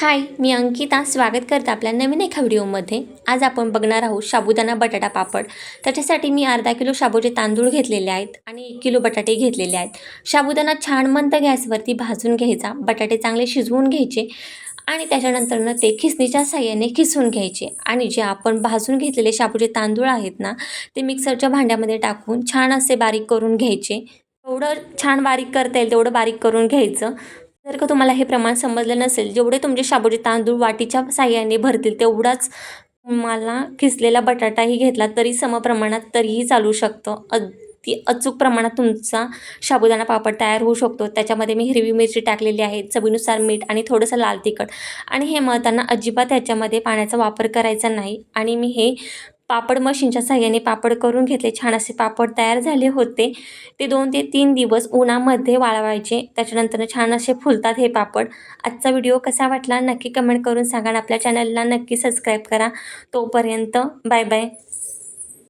हाय मी अंकिता. स्वागत करते आपल्या नवीन एका व्हिडिओमध्ये. आज आपण बघणार आहोत साबुदाणा बटाटा पापड. त्याच्यासाठी मी अर्धा किलो शाबूचे तांदूळ घेतलेले आहेत आणि एक किलो बटाटे घेतलेले आहेत. साबुदाणा छान मंद गॅसवरती भाजून घ्यायचा बटाटे चांगले शिजवून घ्यायचे आणि त्याच्यानंतरनं ते खिसणीच्या साह्याने खिसून घ्यायचे. आणि जे आपण भाजून घेतलेले शाबूचे तांदूळ आहेत ना ते मिक्सरच्या भांड्यामध्ये टाकून छान असे बारीक करून घ्यायचे. एवढं छान बारीक करता येईल तेवढं बारीक करून घ्यायचं. जर का तुम्हाला हे प्रमाण समजलं नसेल जेवढे तुमचे शाबूचे तांदूळ वाटीच्या साह्याने भरतील तेवढाच तुम्हाला किसलेला बटाटाही घेतला तरी समप्रमाणात तरीही चालू शकतं. अगदी अचूक प्रमाणात तुमचा साबुदाणा पापड तयार होऊ शकतो. त्याच्यामध्ये मी हिरवी मिरची टाकलेली आहे चवीनुसार मीठ आणि थोडंसं लाल तिखट. आणि हे मळताना अजिबात ह्याच्यामध्ये पाण्याचा वापर करायचा नाही. आणि मी हे पापड मशीनच्या साह्याने पापड करून घेतले. छान असे पापड तयार झाले होते. ते दोन ते तीन दिवस उन्हामध्ये वाळवायचे. त्याच्यानंतर छान असे फुलतात हे पापड. आजचा व्हिडिओ कसा वाटला नक्की कमेंट करून सांगा आणि आपल्या चॅनलला नक्की सबस्क्राईब करा. तोपर्यंत बाय बाय